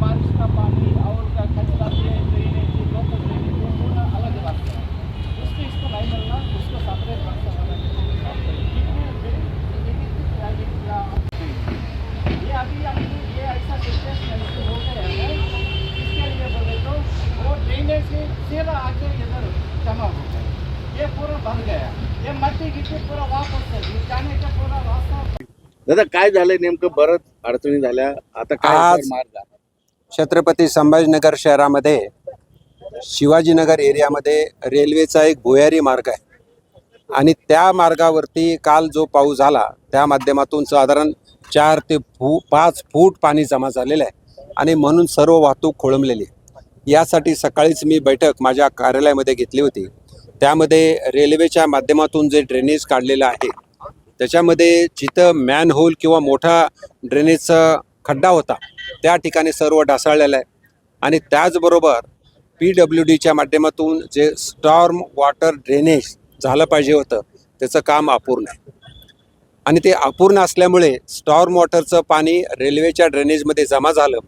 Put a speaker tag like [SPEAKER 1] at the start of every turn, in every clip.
[SPEAKER 1] बारिश का पानी और का वो अलग है उसको इसको नहीं मिलना उसको सेपरेट रास्ता ये अभी अभी ये ऐसा सिचुएशन हो गया इसके लिए बोले तो वो ड्रेनेज से सीधा आके इधर जमा हो गया ये पूरा बन गया।
[SPEAKER 2] दादा काय झालंय नेमकं? बरंच अडचणी झाल्या. आता काय
[SPEAKER 3] आज-
[SPEAKER 2] मार्ग आहे?
[SPEAKER 3] छत्रपती संभाजीनगर शहरामध्ये शिवाजीनगर एरियामध्ये रेल्वेचा एक भुयारी मार्ग आहे. आणि त्या मार्गावरती काल जो पाऊस झाला त्या माध्यमातून साधारण चार ते फू पाच फूट पाणी जमा झालेलं आहे. आणि म्हणून सर्व वाहतूक खोळंबलेली आहे. यासाठी सकाळीच मी बैठक माझ्या कार्यालयामध्ये घेतली होती. त्यामध्ये रेल्वेच्या माध्यमातून जे ड्रेनेज काढलेलं आहे त्याच्यामध्ये जिथं मॅन होल किंवा मोठा ड्रेनेजचा खड्डा होता त्या ठिकाणी सर्व ढासळलेलं आहे. आणि त्याचबरोबर पी डब्ल्यू डीच्या माध्यमातून जे स्टॉर्म वॉटर ड्रेनेज झालं पाहिजे होतं त्याचं काम अपूर्ण आहे. आणि ते अपूर्ण असल्यामुळे स्टॉर्म वॉटरचं पाणी रेल्वेच्या ड्रेनेजमध्ये जमा झालं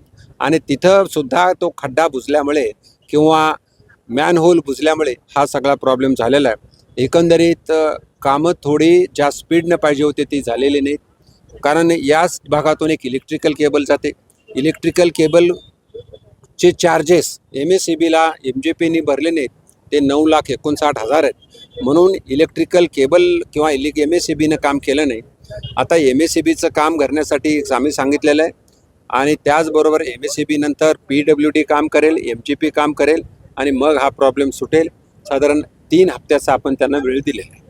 [SPEAKER 3] आणि तिथं सुद्धा तो खड्डा बुजल्यामुळे किंवा मॅनहोल बुजल्यामुळे हा सगळा प्रॉब्लेम झालेला आहे. एकंदरीत कामं थोडी ज्या स्पीडनं पाहिजे होते ती झालेली नाहीत. कारण याच भागातून एक इलेक्ट्रिकल केबल जाते. इलेक्ट्रिकल केबलचे चार्जेस एम एस सी बीला एम जे पीनी भरले नाहीत. ते नऊ लाख एकोणसाठ हजार आहेत. म्हणून इलेक्ट्रिकल केबल किंवा इले एम एस सी बीनं काम केलं नाही. आता एम एस सी बीचं काम करण्यासाठी आम्ही सांगितलेलं आहे. आणि त्याचबरोबर एम एस सी बी नंतर पी डब्ल्यू डी काम करेल एम जी पी काम करेल. आणि मग हा प्रॉब्लेम सुटेल. साधारण तीन हप्त्याचा आपण त्यांना वेळ दिलेला आहे.